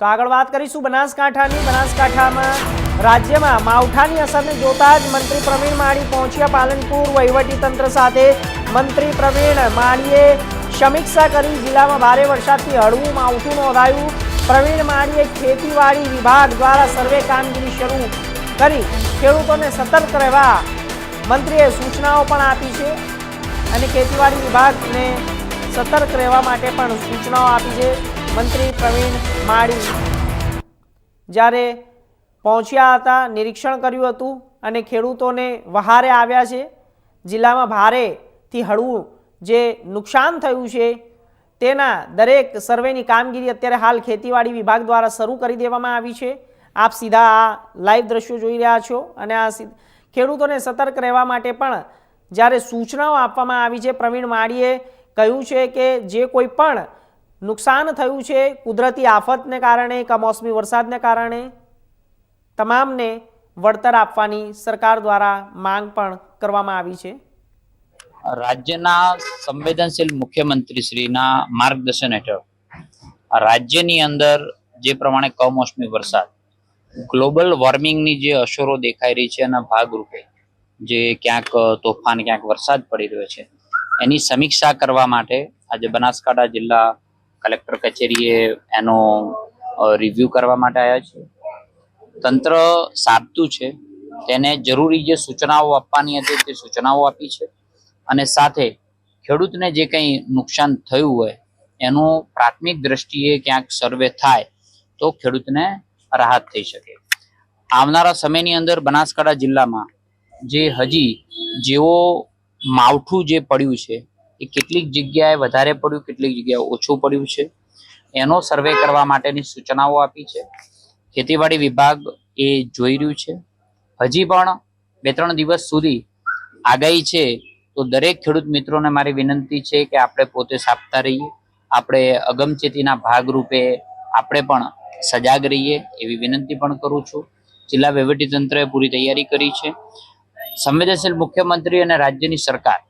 તો આગળ વાત કરીશું બનાસકાંઠાની. બનાસકાંઠામાં રાજ્યમાં માવઠાની અસરને જોતા જ મંત્રી પ્રવીણ માળી પહોંચ્યા પાલનપુર. વહીવટીતંત્ર સાથે મંત્રી પ્રવીણ માળીએ સમીક્ષા કરી. જિલ્લામાં ભારે વરસાદથી હળવું માવઠું નોંધાયું. પ્રવીણ માળીએ ખેતીવાડી વિભાગ દ્વારા સર્વે કામગીરી શરૂ કરી. ખેડૂતોને સતર્ક રહેવા મંત્રીએ સૂચનાઓ પણ આપી છે અને ખેતીવાડી વિભાગને સતર્ક રહેવા માટે પણ સૂચનાઓ આપી છે. મંત્રી પ્રવીણ માળી જ્યારે પહોંચ્યા હતા, નિરીક્ષણ કર્યું હતું અને ખેડૂતોને વહારે આવ્યા છે. જિલ્લામાં ભારેથી હળવું જે નુકસાન થયું છે, તેના દરેક સર્વેની કામગીરી અત્યારે હાલ ખેતીવાડી વિભાગ દ્વારા શરૂ કરી દેવામાં આવી છે. આપ સીધા આ લાઈવ દ્રશ્યો જોઈ રહ્યા છો અને આ ખેડૂતોને સતર્ક રહેવા માટે પણ જ્યારે સૂચનાઓ આપવામાં આવી છે, પ્રવીણ માળીએ કહ્યું છે કે જે કોઈ પણ નુકસાન થયું છે કુદરતી આફતને કારણે, કમોસમી વરસાદને કારણે. તમામને વળતર આપવાની સરકાર દ્વારા માંગ પણ કરવામાં આવી છે. રાજ્યના સંવેદનશીલ મુખ્યમંત્રી શ્રીના માર્ગદર્શન હેઠળ રાજ્યની અંદર જે પ્રમાણે કમોસમી વરસાદ, ગ્લોબલ વોર્મિંગની જે અસરો દેખાઈ રહી છે એના ભાગરૂપે જે ક્યાંક તોફાન, ક્યાંક વરસાદ પડી રહ્યો છે, એની સમીક્ષા કરવા માટે આજે બનાસકાંઠા જિલ્લા કલેક્ટર કચેરીએ એનો રિવ્યૂ કરવા માટે આવ્યા છે. તંત્ર સાબતું છે. તેને જરૂરી જે સૂચનાઓ આપવાની હતી તે સૂચનાઓ આપી છે. અને સાથે ખેડૂતને જે કંઈ નુકસાન થયું હોય, એનું પ્રાથમિક દ્રષ્ટિએ ક્યાંક સર્વે થાય, તો ખેડૂતને રાહત થઈ શકે. આવનારા સમયની અંદર બનાસકાંઠા જિલ્લામાં જે હજી જેવો માવઠું જે પડ્યું છે એ કેટલીક જગ્યાએ વધારે પડ્યું, કેટલીક જગ્યાએ ઓછું પડ્યું છે. એનો સર્વે કરવા માટેની સૂચનાઓ આપી છે. ખેતીવાડી વિભાગ એ જોઈ રહ્યું છે. હજી પણ બે ત્રણ દિવસ સુધી આગાહી છે, તો દરેક ખેડૂત મિત્રોને મારી વિનંતી છે કે આપણે પોતે સાપતા રહીએ, આપણે અગમચેતીના ભાગરૂપે આપણે પણ સજાગ રહીએ એવી વિનંતી પણ કરું છું. જિલ્લા વહીવટીતંત્રએ પૂરી તૈયારી કરી છે. સંવેદનશીલ મુખ્યમંત્રી અને રાજ્યની સરકાર